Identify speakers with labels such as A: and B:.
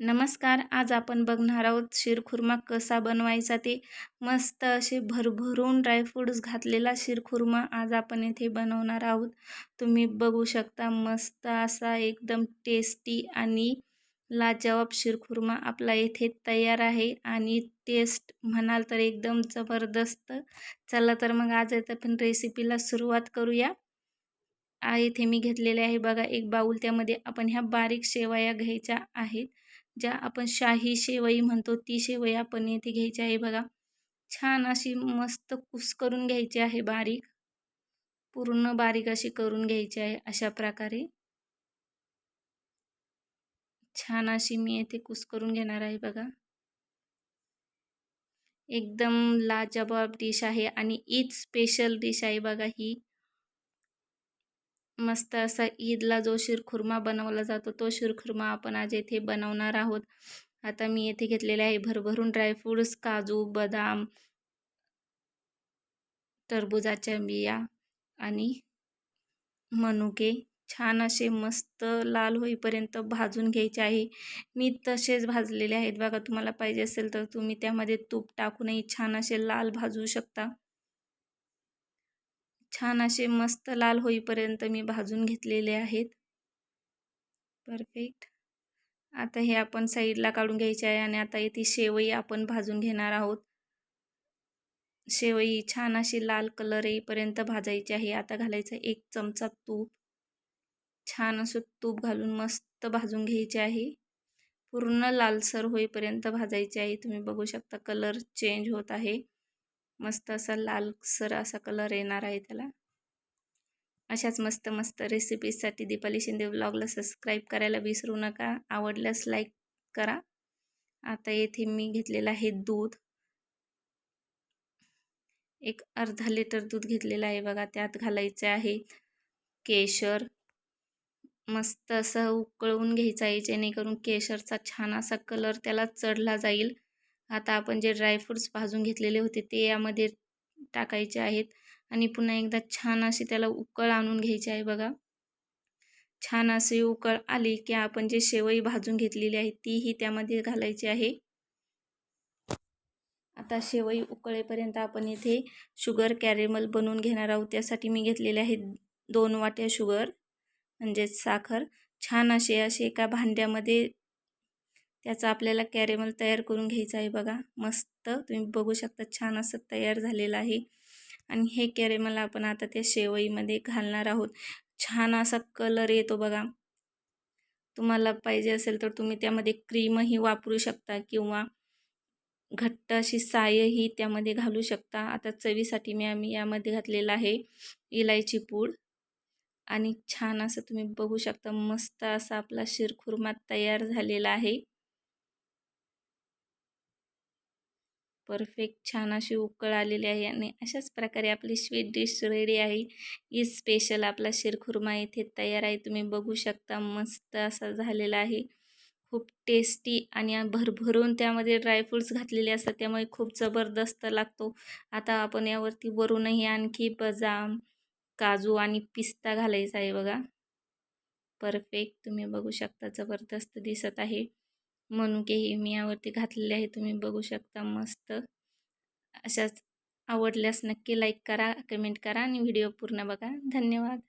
A: नमस्कार आज आपण बघणार आहोत शिरखुर्मा कसा बनवायचा ते. मस्त असे भरभरून ड्रायफ्रूट्स घातलेला शिरखुर्मा आज आपण येथे बनवणार आहोत. तुम्ही बघू शकता मस्त असा एकदम टेस्टी आणि लाजवाब शिरखुर्मा आपला येथे तयार आहे. आणि टेस्ट म्हणाल तर एकदम जबरदस्त. चला तर मग आज येतं पण रेसिपीला सुरुवात करूया. येथे मी घेतलेले आहे बघा एक बाऊल त्यामध्ये आपण ह्या बारीक शेवया घ्यायच्या आहेत. ज्या आपण शाही शेवई म्हणतो ती शेवई आपण येथे घ्यायची आहे बघा. छान अशी मस्त कुस करून घ्यायची आहे बारीक. पूर्ण बारीक अशी करून घ्यायची आहे अशा प्रकारे. छान अशी मी येथे कुस करून घेणार आहे बघा. एकदम लाजवाब डिश आहे आणि ईद स्पेशल डिश आहे बघा ही. मस्त असा ईदला जो शिरखुर्मा बनवला जातो तो शिरखुर्मा आपण आज येथे बनवणार आहोत. आता मी येथे घेतलेले आहे भरभरून ड्रायफ्रूट्स काजू बदाम टरबुजाच्या बिया आणि मनुके. छान असे मस्त लाल होईपर्यंत भाजून घ्यायचे आहे. मी तसेच भाजलेले आहेत. बघा तुम्हाला पाहिजे असेल तर तुम्ही त्यामध्ये तूप टाकूनही छान असे लाल भाजू शकता. छान असे मस्त लाल होईपर्यंत मी भाजून घेतलेले आहेत. परफेक्ट आता हे आपण साईडला काढून घ्यायचे आहे आणि आता इथे शेवई आपण भाजून घेणार आहोत. शेवई छान अशी लाल कलर येईपर्यंत भाजायची आहे. आता घालायचं एक चमचा तूप. छान असं तूप घालून मस्त भाजून घ्यायचे आहे. पूर्ण लालसर होईपर्यंत भाजायचे आहे. तुम्ही बघू शकता कलर चेंज होत आहे. मस्त असा लालसर असा कलर येणार आहे त्याला. अशाच मस्त मस्त रेसिपीजसाठी दीपाली शिंदे ब्लॉगला सबस्क्राईब करायला विसरू नका. आवडल्यास लाईक करा. आता येथे मी घेतलेलं आहे दूध. एक अर्धा लिटर दूध घेतलेलं आहे बघा. त्यात घालायचं आहे केशर. मस्त असं उकळवून घ्यायचं आहे जेणेकरून केशरचा छान असा कलर त्याला चढला जाईल. आता आपण जे ड्रायफ्रूट्स भाजून घेतलेले होते ते यामध्ये टाकायचे आहेत. आणि पुन्हा एकदा छान अशी त्याला उकळ आणून घ्यायची आहे बघा. छान अशी उकळ आली की आपण जे शेवई भाजून घेतलेली आहे तीही त्यामध्ये घालायची आहे. आता शेवई उकळेपर्यंत आपण इथे शुगर कॅरेमल बनवून घेणार आहोत. त्यासाठी मी घेतलेले आहे दोन वाट्या शुगर म्हणजेच साखर. छान असे असे एका भांड्यामध्ये त्याचा आपल्याला कॅरेमल तयार करून घ्यायचा आहे बघा. मस्त. तुम्ही बघू शकता छान असं तयार झालेलं आहे. आणि हे कॅरेमल आपण आता त्या शेवईमध्ये घालणार आहोत. छान असा कलर येतो बघा. तुम्हाला पाहिजे असेल तर तुम्ही त्यामध्ये क्रीमही वापरू शकता किंवा घट्ट अशी सायही त्यामध्ये घालू शकता. आता चवीसाठी मी आम्ही यामध्ये घातलेलं आहे इलायची पूड. आणि छान असं तुम्ही बघू शकता मस्त असा आपला शिरखुर्मा तयार झालेला आहे. परफेक्ट छान अशी उकळ आलेली आहे आणि अशाच प्रकारे आपली स्वीट डिश रेडी आहे. ही स्पेशल आपला शिरखुर्मा इथे तयार आहे. तुम्ही बघू शकता मस्त असा झालेला आहे. खूप टेस्टी आणि भरभरून त्यामध्ये ड्रायफ्रूट्स घातलेले असतात त्यामुळे खूप जबरदस्त लागतो. आता आपण यावरती वरूनही आणखी बदाम काजू आणि पिस्ता घालायचा आहे बघा. परफेक्ट तुम्ही बघू शकता जबरदस्त दिसत आहे. मनुकेही मी यावरती घातलेले आहे तुम्ही बघू शकता मस्त. अशाच आवडल्यास नक्की लाईक करा कमेंट करा आणि व्हिडिओ पूर्ण बघा. धन्यवाद.